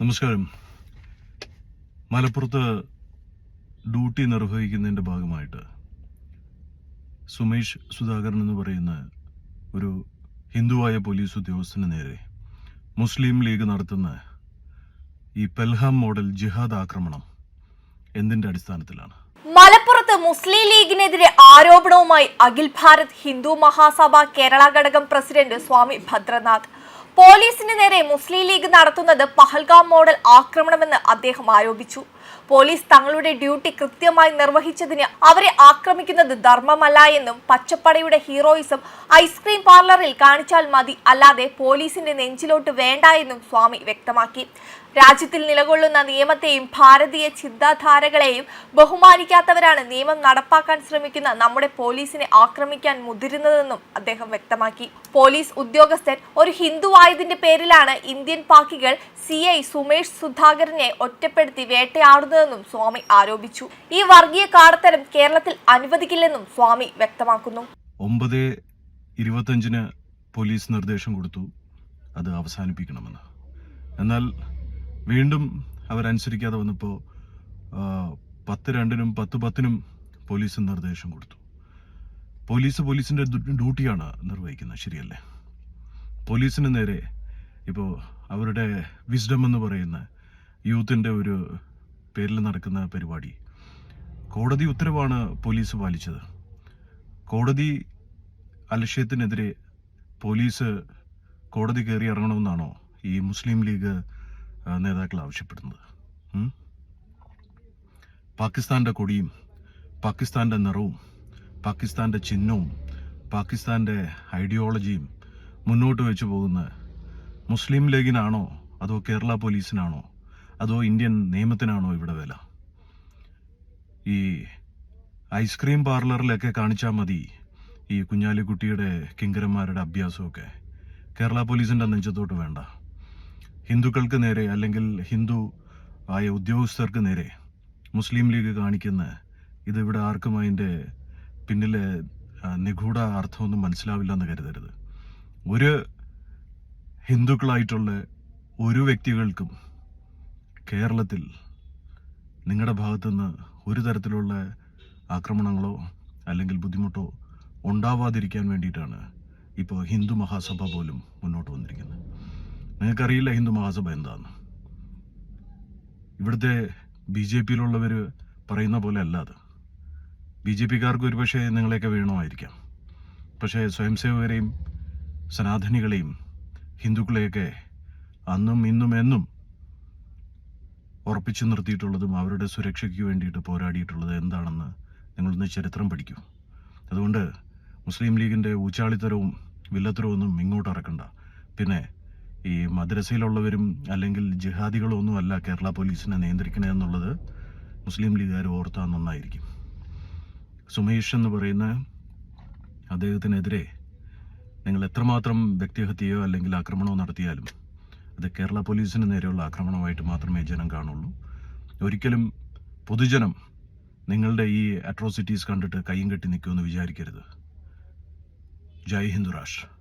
നമസ്കാരം. മലപ്പുറത്ത് ഡ്യൂട്ടി നിർവഹിക്കുന്നതിന്റെ ഭാഗമായിട്ട് സുമേഷ് സുധാകരൻ എന്ന് പറയുന്ന ഒരു ഹിന്ദുവായ പോലീസ് ഉദ്യോഗസ്ഥന് നേരെ മുസ്ലിം ലീഗ് നടത്തുന്ന ഈ പെൽഹാം മോഡൽ ജിഹാദ് ആക്രമണം എന്തിന്റെ അടിസ്ഥാനത്തിലാണ്? മലപ്പുറത്ത് മുസ്ലിം ലീഗിനെതിരെ ആരോപണവുമായി അഖിൽ ഭാരത് ഹിന്ദു മഹാസഭ കേരള ഘടകം പ്രസിഡന്റ് സ്വാമി ഭദ്രനാഥ്. പോലീസിന് നേരെ മുസ്ലിം ലീഗ് നടത്തുന്നത് പഹൽഗാം മോഡൽ ആക്രമണമെന്ന് അദ്ദേഹം ആരോപിച്ചു. പോലീസ് തങ്ങളുടെ ഡ്യൂട്ടി കൃത്യമായി നിർവഹിച്ചതിന് അവരെ ആക്രമിക്കുന്നത് ധർമ്മമല്ല എന്നും പച്ചപ്പടയുടെ ഹീറോയിസം ഐസ്ക്രീം പാർലറിൽ കാണിച്ചാൽ മതി അല്ലാതെ പോലീസിന്റെ നെഞ്ചിലോട്ട് വേണ്ട എന്നും സ്വാമി വ്യക്തമാക്കി. രാജ്യത്തിൽ നിലകൊള്ളുന്ന നിയമത്തെയും ഭാരതീയ ചിന്താധാരകളെയും ബഹുമാനിക്കാത്തവരാണ് നിയമം നടപ്പാക്കാൻ ശ്രമിക്കുന്ന നമ്മുടെ പോലീസിനെ ആക്രമിക്കാൻ മുതിരുന്നതെന്നും അദ്ദേഹം വ്യക്തമാക്കി. പോലീസ് ഉദ്യോഗസ്ഥൻ ഒരു ഹിന്ദുവായതിന്റെ പേരിലാണ് ഇന്ത്യൻ പാക്കികൾ സി സുമേഷ് സുധാകരനെ ഒറ്റപ്പെടുത്തി വേട്ടയാടുന്നതെന്നും സ്വാമി ആരോപിച്ചു. ഈ വർഗീയ കാടത്തരം കേരളത്തിൽ അനുവദിക്കില്ലെന്നും സ്വാമി വ്യക്തമാക്കുന്നു. ഒമ്പത് ഇരുപത്തഞ്ചിന് പോലീസ് നിർദ്ദേശം കൊടുത്തു. അത് അവസാനിപ്പിക്കണമെന്ന്. എന്നാൽ വീണ്ടും അവരനുസരിക്കാതെ വന്നപ്പോൾ പത്ത് രണ്ടിനും പത്ത് പത്തിനും പോലീസ് നിർദ്ദേശം കൊടുത്തു. പോലീസ് പോലീസിന്റെ ഡ്യൂട്ടിയാണ് നിർവഹിക്കുന്നത്. ശരിയല്ലേ? പോലീസിന് നേരെ ഇപ്പോൾ അവരുടെ വിസ്ഡം എന്ന് പറയുന്ന യൂത്തിന്റെ ഒരു പേരിൽ നടക്കുന്ന പരിപാടി. കോടതി ഉത്തരവാണ് പോലീസ് പാലിച്ചത്. കോടതി അലക്ഷ്യത്തിനെതിരെ പോലീസ് കോടതി കയറി ഇറങ്ങണമെന്നാണോ ഈ മുസ്ലിം ലീഗ് നേതാക്കൾ ആവശ്യപ്പെടുന്നത്? പാകിസ്ഥാന്റെ കൊടിയും പാകിസ്ഥാന്റെ നിറവും പാകിസ്ഥാന്റെ ചിഹ്നവും പാകിസ്ഥാന്റെ ഐഡിയോളജിയും മുന്നോട്ട് വെച്ചു പോകുന്ന മുസ്ലിം ലീഗിനാണോ അതോ കേരള പോലീസിനാണോ അതോ ഇന്ത്യൻ നിയമത്തിനാണോ ഇവിടെ വില? ഈ ഐസ്ക്രീം പാർലറിലൊക്കെ കാണിച്ചാൽ മതി ഈ കുഞ്ഞാലിക്കുട്ടിയുടെ കിങ്കരന്മാരുടെ അഭ്യാസമൊക്കെ. കേരള പോലീസിന്റെ നെഞ്ചത്തോട്ട് വേണ്ട. ഹിന്ദുക്കൾക്ക് നേരെ അല്ലെങ്കിൽ ഹിന്ദു ആയ ഉദ്യോഗസ്ഥർക്ക് നേരെ മുസ്ലിം ലീഗ് കാണിക്കുന്ന ഇതിവിടെ ആർക്കും അതിന്റെ പിന്നിലെ നിഗൂഢ അർത്ഥമൊന്നും മനസ്സിലാവില്ല എന്ന് കരുതരുത്. ഒരു ഹിന്ദുക്കളായിട്ടുള്ള ഒരു വ്യക്തികൾക്കും കേരളത്തിൽ നിങ്ങളുടെ ഭാഗത്തുനിന്ന് ഒരു തരത്തിലുള്ള ആക്രമണങ്ങളോ അല്ലെങ്കിൽ ബുദ്ധിമുട്ടോ ഉണ്ടാവാതിരിക്കാൻ വേണ്ടിയിട്ടാണ് ഇപ്പോൾ ഹിന്ദു മഹാസഭ പോലും മുന്നോട്ട് വന്നിരിക്കുന്നത്. നിങ്ങൾക്കറിയില്ല ഹിന്ദു മഹാസഭ എന്താണ്? ഇവിടുത്തെ ബി ജെ പിയിലുള്ളവർ പറയുന്ന പോലെ അല്ല അത്. ബി ജെ പിക്കാർക്ക് ഒരുപക്ഷെ നിങ്ങളെയൊക്കെ വേണമായിരിക്കാം. പക്ഷേ സ്വയംസേവകരെയും സനാതനികളെയും ഹിന്ദുക്കളെയൊക്കെ അന്നും ഇന്നും എന്നും ഉറപ്പിച്ചു നിർത്തിയിട്ടുള്ളതും അവരുടെ സുരക്ഷയ്ക്ക് വേണ്ടിയിട്ട് പോരാടിയിട്ടുള്ളത് എന്താണെന്ന് നിങ്ങളൊന്ന് ചരിത്രം പഠിക്കൂ. അതുകൊണ്ട് മുസ്ലിം ലീഗിന്റെ ഊച്ചാളിത്തരവും വില്ലത്തരവും ഒന്നും ഇങ്ങോട്ട് ഇറക്കണ്ട. പിന്നെ ഈ മദ്രസയിലുള്ളവരും അല്ലെങ്കിൽ ജിഹാദികളോ ഒന്നും അല്ല കേരള പോലീസിനെ നിയന്ത്രിക്കണേ എന്നുള്ളത് മുസ്ലിം ലീഗുകാർ ഓർത്താൽ നന്നായിരിക്കും. സുമേഷ് എന്ന് പറയുന്ന അദ്ദേഹത്തിനെതിരെ നിങ്ങൾ എത്രമാത്രം വ്യക്തിഹത്യയോ അല്ലെങ്കിൽ ആക്രമണമോ നടത്തിയാലും അത് കേരള പോലീസിന് നേരെയുള്ള ആക്രമണമായിട്ട് മാത്രമേ ജനം കാണുള്ളൂ. ഒരിക്കലും പൊതുജനം നിങ്ങളുടെ ഈ അട്രോസിറ്റീസ് കണ്ടിട്ട് കയ്യും കെട്ടി നിൽക്കുമെന്ന് വിചാരിക്കരുത്. ജയ് ഹിന്ദു രാഷ്ട്ര